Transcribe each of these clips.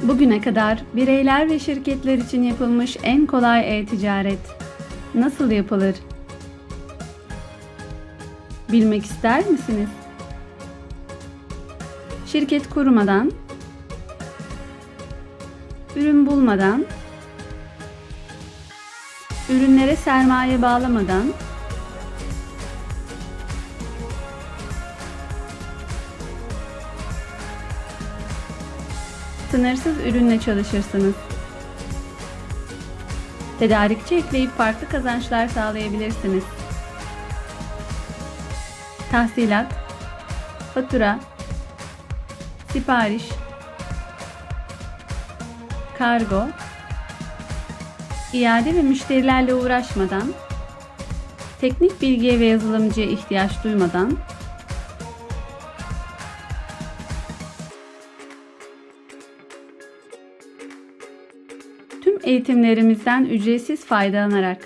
Bugüne kadar bireyler ve şirketler için yapılmış en kolay e-ticaret nasıl yapılır? Bilmek ister misiniz? Şirket kurmadan, ürün bulmadan, ürünlere sermaye bağlamadan, sınırsız ürünle çalışırsınız. Tedarikçi ekleyip farklı kazançlar sağlayabilirsiniz. Tahsilat, fatura, sipariş, kargo, iade ve müşterilerle uğraşmadan, teknik bilgiye ve yazılımcıya ihtiyaç duymadan, eğitimlerimizden ücretsiz faydalanarak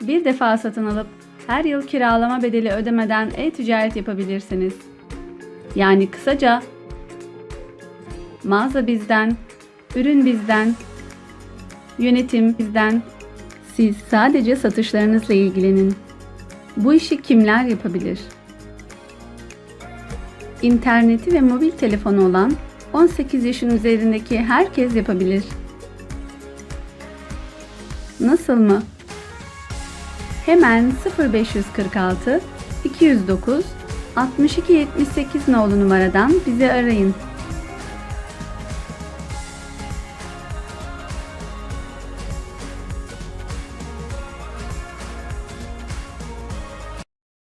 bir defa satın alıp her yıl kiralama bedeli ödemeden e-ticaret yapabilirsiniz. Yani kısaca mağaza bizden, ürün bizden, yönetim bizden. Siz sadece satışlarınızla ilgilenin. Bu işi kimler yapabilir? İnterneti ve mobil telefonu olan 18 yaşın üzerindeki herkes yapabilir. Nasıl mı? Hemen 0546 209 6278 nolu numaradan bizi arayın.